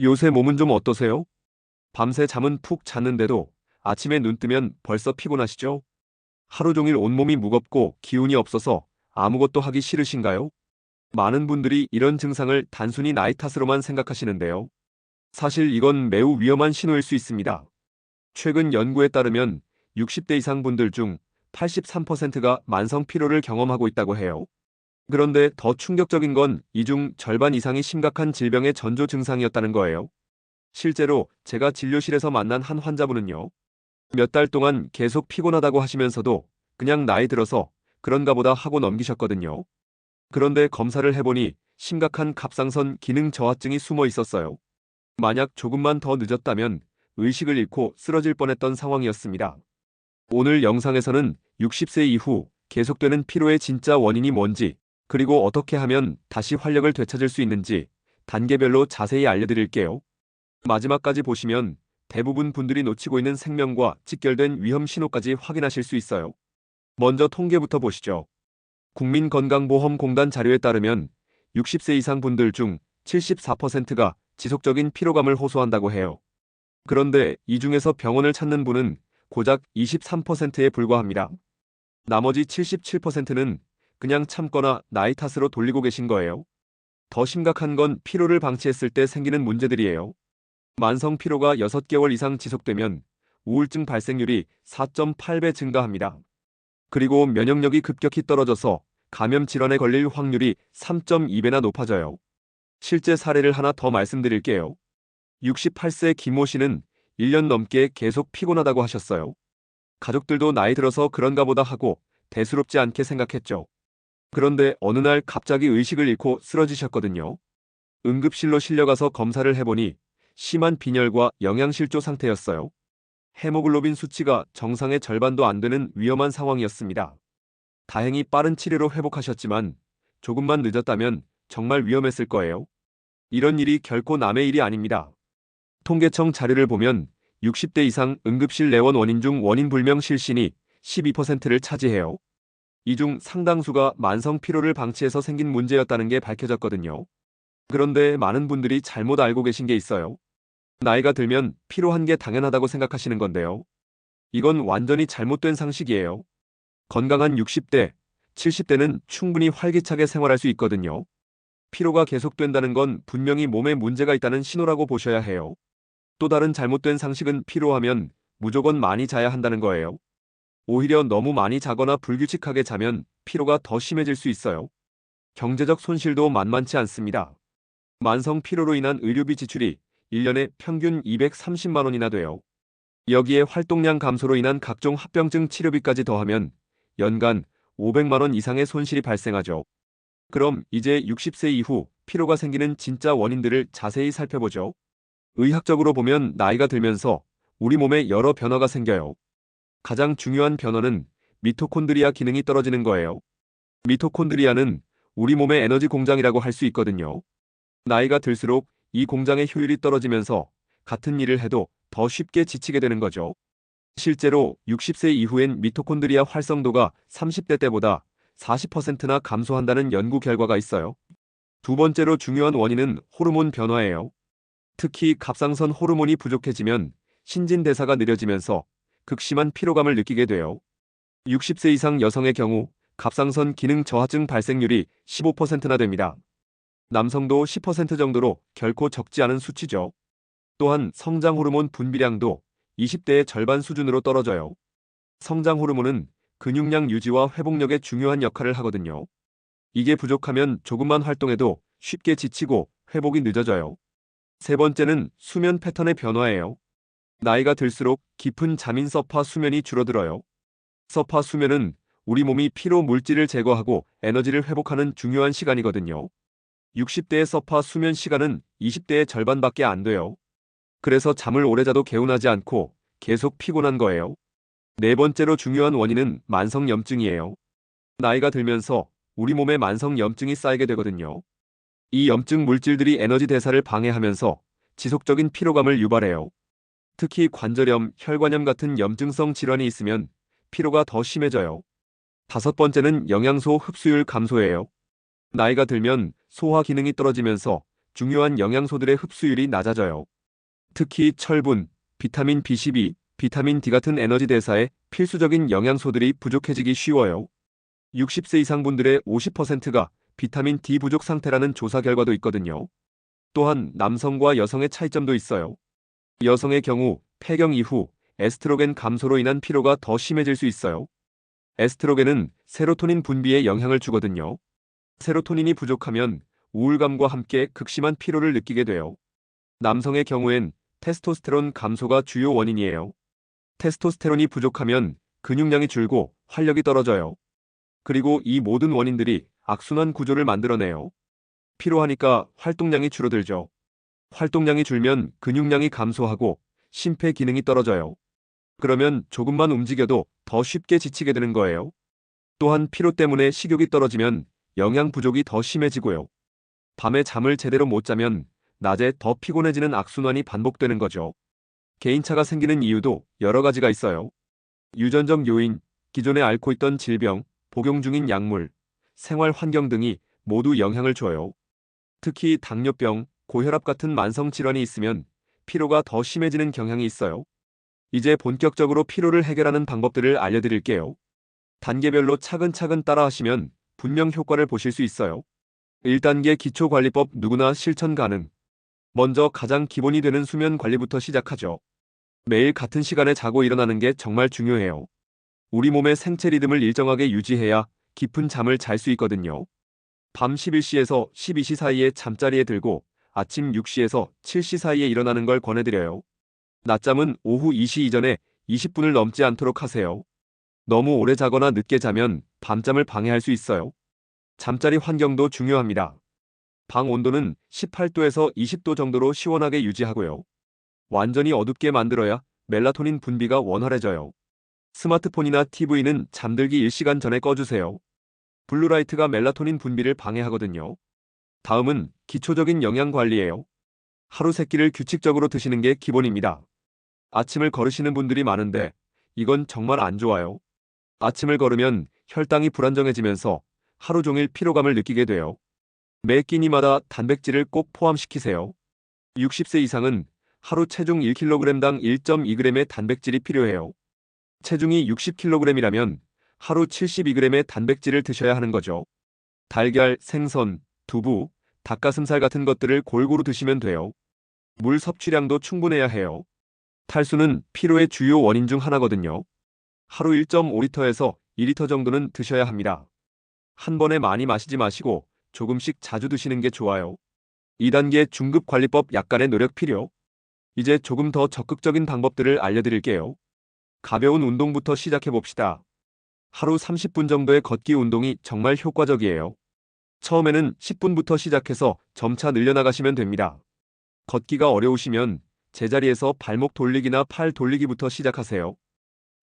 요새 몸은 좀 어떠세요? 밤새 잠은 푹 잤는데도 아침에 눈 뜨면 벌써 피곤하시죠? 하루 종일 온몸이 무겁고 기운이 없어서 아무것도 하기 싫으신가요? 많은 분들이 이런 증상을 단순히 나이 탓으로만 생각하시는데요. 사실 이건 매우 위험한 신호일 수 있습니다. 최근 연구에 따르면 60대 이상 분들 중 83%가 만성 피로를 경험하고 있다고 해요. 그런데 더 충격적인 건 이 중 절반 이상이 심각한 질병의 전조 증상이었다는 거예요. 실제로 제가 진료실에서 만난 한 환자분은요. 몇 달 동안 계속 피곤하다고 하시면서도 그냥 나이 들어서 그런가 보다 하고 넘기셨거든요. 그런데 검사를 해보니 심각한 갑상선 기능 저하증이 숨어 있었어요. 만약 조금만 더 늦었다면 의식을 잃고 쓰러질 뻔했던 상황이었습니다. 오늘 영상에서는 60세 이후 계속되는 피로의 진짜 원인이 뭔지, 그리고 어떻게 하면 다시 활력을 되찾을 수 있는지 단계별로 자세히 알려드릴게요. 마지막까지 보시면 대부분 분들이 놓치고 있는 생명과 직결된 위험 신호까지 확인하실 수 있어요. 먼저 통계부터 보시죠. 국민건강보험공단 자료에 따르면 60세 이상 분들 중 74%가 지속적인 피로감을 호소한다고 해요. 그런데 이 중에서 병원을 찾는 분은 고작 23%에 불과합니다. 나머지 77%는 그냥 참거나 나이 탓으로 돌리고 계신 거예요. 더 심각한 건 피로를 방치했을 때 생기는 문제들이에요. 만성 피로가 6개월 이상 지속되면 우울증 발생률이 4.8배 증가합니다. 그리고 면역력이 급격히 떨어져서 감염 질환에 걸릴 확률이 3.2배나 높아져요. 실제 사례를 하나 더 말씀드릴게요. 68세 김모 씨는 1년 넘게 계속 피곤하다고 하셨어요. 가족들도 나이 들어서 그런가 보다 하고 대수롭지 않게 생각했죠. 그런데 어느 날 갑자기 의식을 잃고 쓰러지셨거든요. 응급실로 실려가서 검사를 해보니 심한 빈혈과 영양실조 상태였어요. 헤모글로빈 수치가 정상의 절반도 안 되는 위험한 상황이었습니다. 다행히 빠른 치료로 회복하셨지만 조금만 늦었다면 정말 위험했을 거예요. 이런 일이 결코 남의 일이 아닙니다. 통계청 자료를 보면 60대 이상 응급실 내원 원인 중 원인 불명 실신이 12%를 차지해요. 이 중 상당수가 만성 피로를 방치해서 생긴 문제였다는 게 밝혀졌거든요. 그런데 많은 분들이 잘못 알고 계신 게 있어요. 나이가 들면 피로한 게 당연하다고 생각하시는 건데요. 이건 완전히 잘못된 상식이에요. 건강한 60대, 70대는 충분히 활기차게 생활할 수 있거든요. 피로가 계속된다는 건 분명히 몸에 문제가 있다는 신호라고 보셔야 해요. 또 다른 잘못된 상식은 피로하면 무조건 많이 자야 한다는 거예요. 오히려 너무 많이 자거나 불규칙하게 자면 피로가 더 심해질 수 있어요. 경제적 손실도 만만치 않습니다. 만성 피로로 인한 의료비 지출이 1년에 평균 230만 원이나 돼요. 여기에 활동량 감소로 인한 각종 합병증 치료비까지 더하면 연간 500만 원 이상의 손실이 발생하죠. 그럼 이제 60세 이후 피로가 생기는 진짜 원인들을 자세히 살펴보죠. 의학적으로 보면 나이가 들면서 우리 몸에 여러 변화가 생겨요. 가장 중요한 변화는 미토콘드리아 기능이 떨어지는 거예요. 미토콘드리아는 우리 몸의 에너지 공장이라고 할 수 있거든요. 나이가 들수록 이 공장의 효율이 떨어지면서 같은 일을 해도 더 쉽게 지치게 되는 거죠. 실제로 60세 이후엔 미토콘드리아 활성도가 30대 때보다 40%나 감소한다는 연구 결과가 있어요. 두 번째로 중요한 원인은 호르몬 변화예요. 특히 갑상선 호르몬이 부족해지면 신진대사가 느려지면서 극심한 피로감을 느끼게 돼요. 60세 이상 여성의 경우 갑상선 기능 저하증 발생률이 15%나 됩니다. 남성도 10% 정도로 결코 적지 않은 수치죠. 또한 성장 호르몬 분비량도 20대의 절반 수준으로 떨어져요. 성장 호르몬은 근육량 유지와 회복력에 중요한 역할을 하거든요. 이게 부족하면 조금만 활동해도 쉽게 지치고 회복이 늦어져요. 세 번째는 수면 패턴의 변화예요. 나이가 들수록 깊은 잠인 서파 수면이 줄어들어요. 서파 수면은 우리 몸이 피로 물질을 제거하고 에너지를 회복하는 중요한 시간이거든요. 60대의 서파 수면 시간은 20대의 절반밖에 안 돼요. 그래서 잠을 오래 자도 개운하지 않고 계속 피곤한 거예요. 네 번째로 중요한 원인은 만성염증이에요. 나이가 들면서 우리 몸에 만성염증이 쌓이게 되거든요. 이 염증 물질들이 에너지 대사를 방해하면서 지속적인 피로감을 유발해요. 특히 관절염, 혈관염 같은 염증성 질환이 있으면 피로가 더 심해져요. 다섯 번째는 영양소 흡수율 감소예요. 나이가 들면 소화 기능이 떨어지면서 중요한 영양소들의 흡수율이 낮아져요. 특히 철분, 비타민 B12, 비타민 D 같은 에너지 대사에 필수적인 영양소들이 부족해지기 쉬워요. 60세 이상 분들의 50%가 비타민 D 부족 상태라는 조사 결과도 있거든요. 또한 남성과 여성의 차이점도 있어요. 여성의 경우 폐경 이후 에스트로겐 감소로 인한 피로가 더 심해질 수 있어요. 에스트로겐은 세로토닌 분비에 영향을 주거든요. 세로토닌이 부족하면 우울감과 함께 극심한 피로를 느끼게 돼요. 남성의 경우엔 테스토스테론 감소가 주요 원인이에요. 테스토스테론이 부족하면 근육량이 줄고 활력이 떨어져요. 그리고 이 모든 원인들이 악순환 구조를 만들어내요. 피로하니까 활동량이 줄어들죠. 활동량이 줄면 근육량이 감소하고 심폐 기능이 떨어져요. 그러면 조금만 움직여도 더 쉽게 지치게 되는 거예요. 또한 피로 때문에 식욕이 떨어지면 영양 부족이 더 심해지고요. 밤에 잠을 제대로 못 자면 낮에 더 피곤해지는 악순환이 반복되는 거죠. 개인차가 생기는 이유도 여러 가지가 있어요. 유전적 요인, 기존에 앓고 있던 질병, 복용 중인 약물, 생활 환경 등이 모두 영향을 줘요. 특히 당뇨병, 고혈압 같은 만성 질환이 있으면 피로가 더 심해지는 경향이 있어요. 이제 본격적으로 피로를 해결하는 방법들을 알려드릴게요. 단계별로 차근차근 따라하시면 분명 효과를 보실 수 있어요. 1단계 기초관리법 누구나 실천 가능. 먼저 가장 기본이 되는 수면 관리부터 시작하죠. 매일 같은 시간에 자고 일어나는 게 정말 중요해요. 우리 몸의 생체 리듬을 일정하게 유지해야 깊은 잠을 잘 수 있거든요. 밤 11시에서 12시 사이에 잠자리에 들고 아침 6시에서 7시 사이에 일어나는 걸 권해드려요. 낮잠은 오후 2시 이전에 20분을 넘지 않도록 하세요. 너무 오래 자거나 늦게 자면 밤잠을 방해할 수 있어요. 잠자리 환경도 중요합니다. 방 온도는 18도에서 20도 정도로 시원하게 유지하고요. 완전히 어둡게 만들어야 멜라토닌 분비가 원활해져요. 스마트폰이나 TV는 잠들기 1시간 전에 꺼주세요. 블루라이트가 멜라토닌 분비를 방해하거든요. 다음은 기초적인 영양 관리예요. 하루 세 끼를 규칙적으로 드시는 게 기본입니다. 아침을 거르시는 분들이 많은데 이건 정말 안 좋아요. 아침을 걸으면 혈당이 불안정해지면서 하루 종일 피로감을 느끼게 돼요. 매 끼니마다 단백질을 꼭 포함시키세요. 60세 이상은 하루 체중 1kg당 1.2g의 단백질이 필요해요. 체중이 60kg이라면 하루 72g의 단백질을 드셔야 하는 거죠. 달걀, 생선, 두부, 닭가슴살 같은 것들을 골고루 드시면 돼요. 물 섭취량도 충분해야 해요. 탈수는 피로의 주요 원인 중 하나거든요. 하루 1.5리터에서 2리터 정도는 드셔야 합니다. 한 번에 많이 마시지 마시고 조금씩 자주 드시는 게 좋아요. 2단계 중급관리법 약간의 노력 필요. 이제 조금 더 적극적인 방법들을 알려드릴게요. 가벼운 운동부터 시작해 봅시다. 하루 30분 정도의 걷기 운동이 정말 효과적이에요. 처음에는 10분부터 시작해서 점차 늘려나가시면 됩니다. 걷기가 어려우시면 제자리에서 발목 돌리기나 팔 돌리기부터 시작하세요.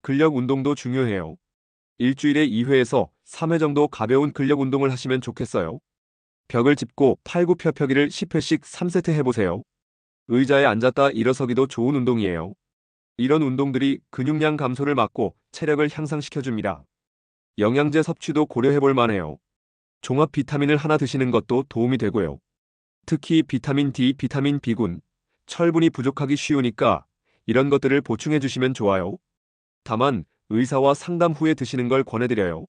근력 운동도 중요해요. 일주일에 2회에서 3회 정도 가벼운 근력 운동을 하시면 좋겠어요. 벽을 짚고 팔굽혀펴기를 10회씩 3세트 해보세요. 의자에 앉았다 일어서기도 좋은 운동이에요. 이런 운동들이 근육량 감소를 막고 체력을 향상시켜줍니다. 영양제 섭취도 고려해볼 만해요. 종합 비타민을 하나 드시는 것도 도움이 되고요. 특히 비타민 D, 비타민 B군, 철분이 부족하기 쉬우니까 이런 것들을 보충해 주시면 좋아요. 다만 의사와 상담 후에 드시는 걸 권해드려요.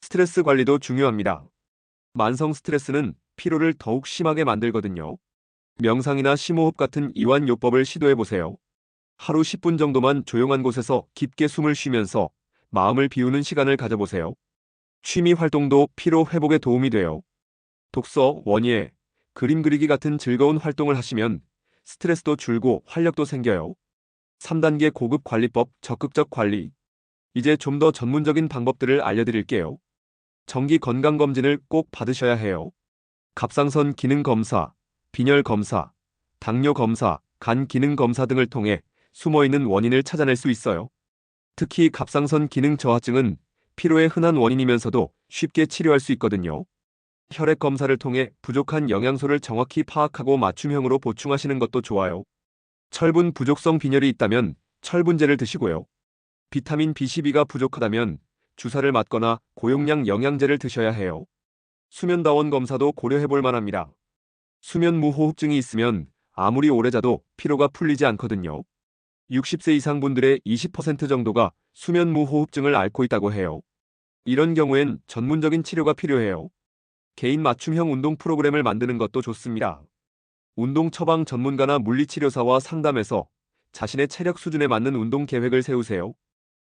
스트레스 관리도 중요합니다. 만성 스트레스는 피로를 더욱 심하게 만들거든요. 명상이나 심호흡 같은 이완 요법을 시도해 보세요. 하루 10분 정도만 조용한 곳에서 깊게 숨을 쉬면서 마음을 비우는 시간을 가져보세요. 취미 활동도 피로 회복에 도움이 돼요. 독서, 원예, 그림 그리기 같은 즐거운 활동을 하시면 스트레스도 줄고 활력도 생겨요. 3단계 고급 관리법 적극적 관리. 이제 좀 더 전문적인 방법들을 알려드릴게요. 정기 건강검진을 꼭 받으셔야 해요. 갑상선 기능 검사, 빈혈 검사, 당뇨 검사, 간 기능 검사 등을 통해 숨어있는 원인을 찾아낼 수 있어요. 특히 갑상선 기능 저하증은 피로의 흔한 원인이면서도 쉽게 치료할 수 있거든요. 혈액 검사를 통해 부족한 영양소를 정확히 파악하고 맞춤형으로 보충하시는 것도 좋아요. 철분 부족성 빈혈이 있다면 철분제를 드시고요. 비타민 B12가 부족하다면 주사를 맞거나 고용량 영양제를 드셔야 해요. 수면다원 검사도 고려해 볼 만합니다. 수면 무호흡증이 있으면 아무리 오래 자도 피로가 풀리지 않거든요. 60세 이상 분들의 20% 정도가 수면 무호흡증을 앓고 있다고 해요. 이런 경우엔 전문적인 치료가 필요해요. 개인 맞춤형 운동 프로그램을 만드는 것도 좋습니다. 운동 처방 전문가나 물리치료사와 상담해서 자신의 체력 수준에 맞는 운동 계획을 세우세요.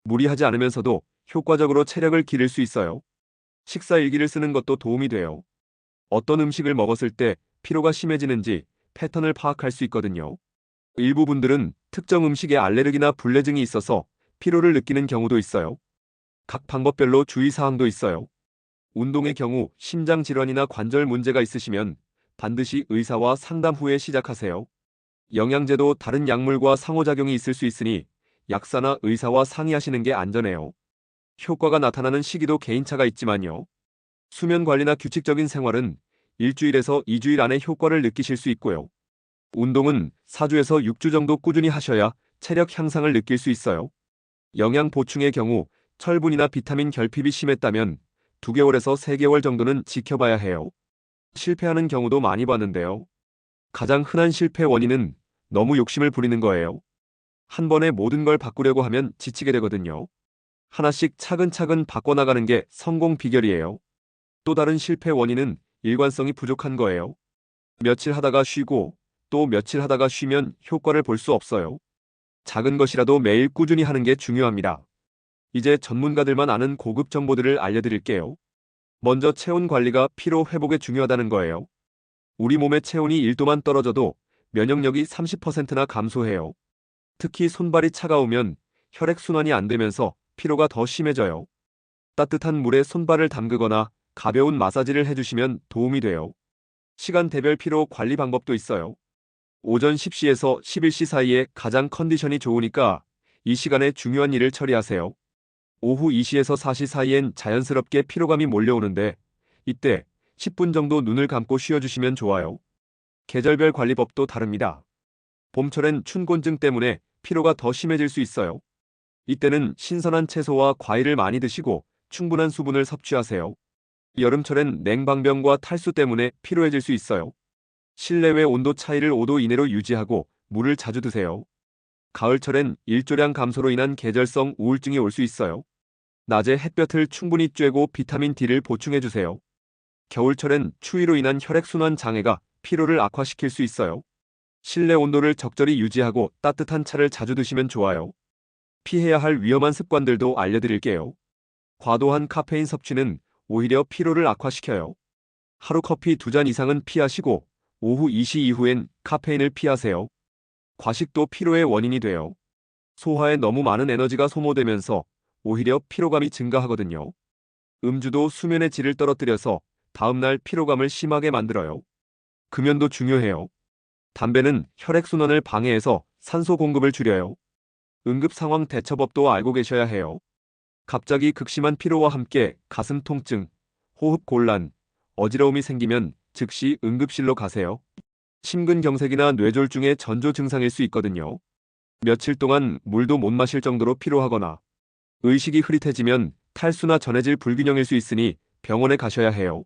무리하지 않으면서도 효과적으로 체력을 기를 수 있어요. 식사 일기를 쓰는 것도 도움이 돼요. 어떤 음식을 먹었을 때 피로가 심해지는지 패턴을 파악할 수 있거든요. 일부 분들은 특정 음식에 알레르기나 불내증이 있어서 피로를 느끼는 경우도 있어요. 각 방법별로 주의사항도 있어요. 운동의 경우 심장 질환이나 관절 문제가 있으시면 반드시 의사와 상담 후에 시작하세요. 영양제도 다른 약물과 상호작용이 있을 수 있으니 약사나 의사와 상의하시는 게 안전해요. 효과가 나타나는 시기도 개인차가 있지만요. 수면 관리나 규칙적인 생활은 일주일에서 2주일 안에 효과를 느끼실 수 있고요. 운동은 4주에서 6주 정도 꾸준히 하셔야 체력 향상을 느낄 수 있어요. 영양 보충의 경우 철분이나 비타민 결핍이 심했다면 2개월에서 3개월 정도는 지켜봐야 해요. 실패하는 경우도 많이 봤는데요. 가장 흔한 실패 원인은 너무 욕심을 부리는 거예요. 한 번에 모든 걸 바꾸려고 하면 지치게 되거든요. 하나씩 차근차근 바꿔나가는 게 성공 비결이에요. 또 다른 실패 원인은 일관성이 부족한 거예요. 며칠 하다가 쉬고 또 며칠 하다가 쉬면 효과를 볼 수 없어요. 작은 것이라도 매일 꾸준히 하는 게 중요합니다. 이제 전문가들만 아는 고급 정보들을 알려드릴게요. 먼저 체온 관리가 피로 회복에 중요하다는 거예요. 우리 몸의 체온이 1도만 떨어져도 면역력이 30%나 감소해요. 특히 손발이 차가우면 혈액순환이 안 되면서 피로가 더 심해져요. 따뜻한 물에 손발을 담그거나 가벼운 마사지를 해주시면 도움이 돼요. 시간대별 피로 관리 방법도 있어요. 오전 10시에서 11시 사이에 가장 컨디션이 좋으니까 이 시간에 중요한 일을 처리하세요. 오후 2시에서 4시 사이엔 자연스럽게 피로감이 몰려오는데 이때 10분 정도 눈을 감고 쉬어주시면 좋아요. 계절별 관리법도 다릅니다. 봄철엔 춘곤증 때문에 피로가 더 심해질 수 있어요. 이때는 신선한 채소와 과일을 많이 드시고 충분한 수분을 섭취하세요. 여름철엔 냉방병과 탈수 때문에 피로해질 수 있어요. 실내외 온도 차이를 5도 이내로 유지하고 물을 자주 드세요. 가을철엔 일조량 감소로 인한 계절성 우울증이 올 수 있어요. 낮에 햇볕을 충분히 쬐고 비타민 D를 보충해 주세요. 겨울철엔 추위로 인한 혈액순환 장애가 피로를 악화시킬 수 있어요. 실내 온도를 적절히 유지하고 따뜻한 차를 자주 드시면 좋아요. 피해야 할 위험한 습관들도 알려드릴게요. 과도한 카페인 섭취는 오히려 피로를 악화시켜요. 하루 커피 두 잔 이상은 피하시고 오후 2시 이후엔 카페인을 피하세요. 과식도 피로의 원인이 돼요. 소화에 너무 많은 에너지가 소모되면서 오히려 피로감이 증가하거든요. 음주도 수면의 질을 떨어뜨려서 다음날 피로감을 심하게 만들어요. 금연도 중요해요. 담배는 혈액순환을 방해해서 산소 공급을 줄여요. 응급 상황 대처법도 알고 계셔야 해요. 갑자기 극심한 피로와 함께 가슴 통증, 호흡 곤란, 어지러움이 생기면 즉시 응급실로 가세요. 심근경색이나 뇌졸중의 전조 증상일 수 있거든요. 며칠 동안 물도 못 마실 정도로 피로하거나 의식이 흐릿해지면 탈수나 전해질 불균형일 수 있으니 병원에 가셔야 해요.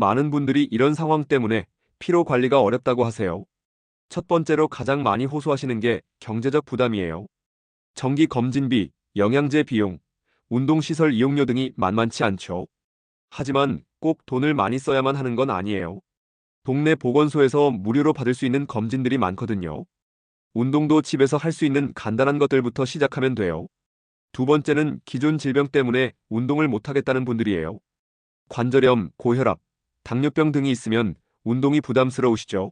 많은 분들이 이런 상황 때문에 피로 관리가 어렵다고 하세요. 첫 번째로 가장 많이 호소하시는 게 경제적 부담이에요. 정기 검진비, 영양제 비용, 운동시설 이용료 등이 만만치 않죠. 하지만 꼭 돈을 많이 써야만 하는 건 아니에요. 동네 보건소에서 무료로 받을 수 있는 검진들이 많거든요. 운동도 집에서 할 수 있는 간단한 것들부터 시작하면 돼요. 두 번째는 기존 질병 때문에 운동을 못하겠다는 분들이에요. 관절염, 고혈압, 당뇨병 등이 있으면 운동이 부담스러우시죠?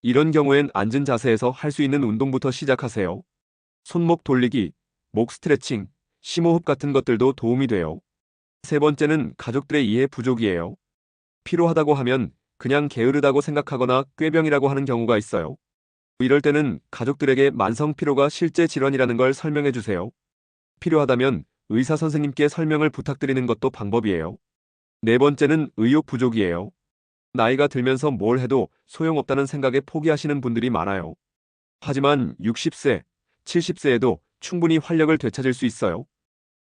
이런 경우엔 앉은 자세에서 할 수 있는 운동부터 시작하세요. 손목 돌리기, 목 스트레칭, 심호흡 같은 것들도 도움이 돼요. 세 번째는 가족들의 이해 부족이에요. 필요하다고 하면 그냥 게으르다고 생각하거나 꾀병이라고 하는 경우가 있어요. 이럴 때는 가족들에게 만성 피로가 실제 질환이라는 걸 설명해 주세요. 필요하다면 의사 선생님께 설명을 부탁드리는 것도 방법이에요. 네 번째는 의욕 부족이에요. 나이가 들면서 뭘 해도 소용없다는 생각에 포기하시는 분들이 많아요. 하지만 60세, 70세에도 충분히 활력을 되찾을 수 있어요.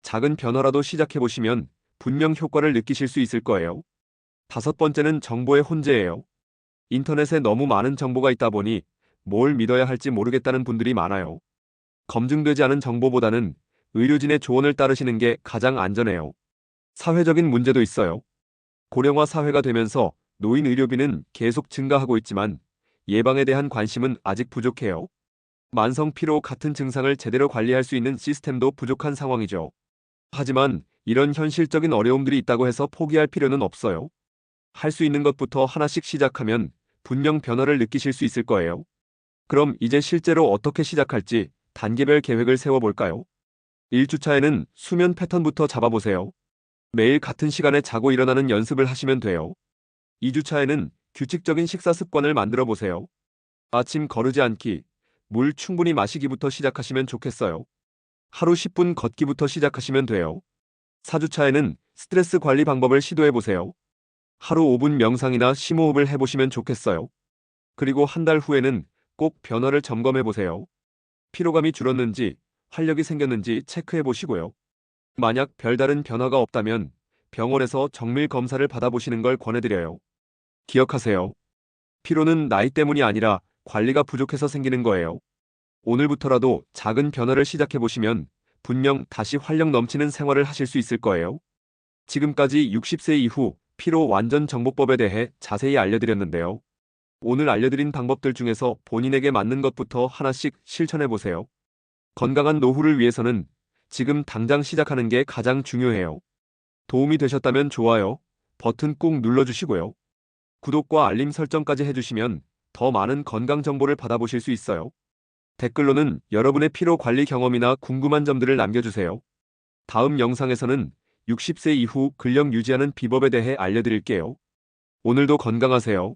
작은 변화라도 시작해보시면 분명 효과를 느끼실 수 있을 거예요. 다섯 번째는 정보의 혼재예요. 인터넷에 너무 많은 정보가 있다 보니 뭘 믿어야 할지 모르겠다는 분들이 많아요. 검증되지 않은 정보보다는 의료진의 조언을 따르시는 게 가장 안전해요. 사회적인 문제도 있어요. 고령화 사회가 되면서 노인 의료비는 계속 증가하고 있지만 예방에 대한 관심은 아직 부족해요. 만성 피로 같은 증상을 제대로 관리할 수 있는 시스템도 부족한 상황이죠. 하지만 이런 현실적인 어려움들이 있다고 해서 포기할 필요는 없어요. 할 수 있는 것부터 하나씩 시작하면 분명 변화를 느끼실 수 있을 거예요. 그럼 이제 실제로 어떻게 시작할지 단계별 계획을 세워볼까요? 1주차에는 수면 패턴부터 잡아보세요. 매일 같은 시간에 자고 일어나는 연습을 하시면 돼요. 2주차에는 규칙적인 식사 습관을 만들어 보세요. 아침 거르지 않기, 물 충분히 마시기부터 시작하시면 좋겠어요. 하루 10분 걷기부터 시작하시면 돼요. 4주차에는 스트레스 관리 방법을 시도해 보세요. 하루 5분 명상이나 심호흡을 해보시면 좋겠어요. 그리고 한 달 후에는 꼭 변화를 점검해 보세요. 피로감이 줄었는지, 활력이 생겼는지 체크해 보시고요. 만약 별다른 변화가 없다면 병원에서 정밀 검사를 받아보시는 걸 권해드려요. 기억하세요. 피로는 나이 때문이 아니라 관리가 부족해서 생기는 거예요. 오늘부터라도 작은 변화를 시작해 보시면 분명 다시 활력 넘치는 생활을 하실 수 있을 거예요. 지금까지 60세 이후 피로 완전 정보법에 대해 자세히 알려드렸는데요. 오늘 알려드린 방법들 중에서 본인에게 맞는 것부터 하나씩 실천해 보세요. 건강한 노후를 위해서는 지금 당장 시작하는 게 가장 중요해요. 도움이 되셨다면 좋아요 버튼 꾹 눌러주시고요. 구독과 알림 설정까지 해주시면 더 많은 건강 정보를 받아보실 수 있어요. 댓글로는 여러분의 피로 관리 경험이나 궁금한 점들을 남겨주세요. 다음 영상에서는 60세 이후 근력 유지하는 비법에 대해 알려드릴게요. 오늘도 건강하세요.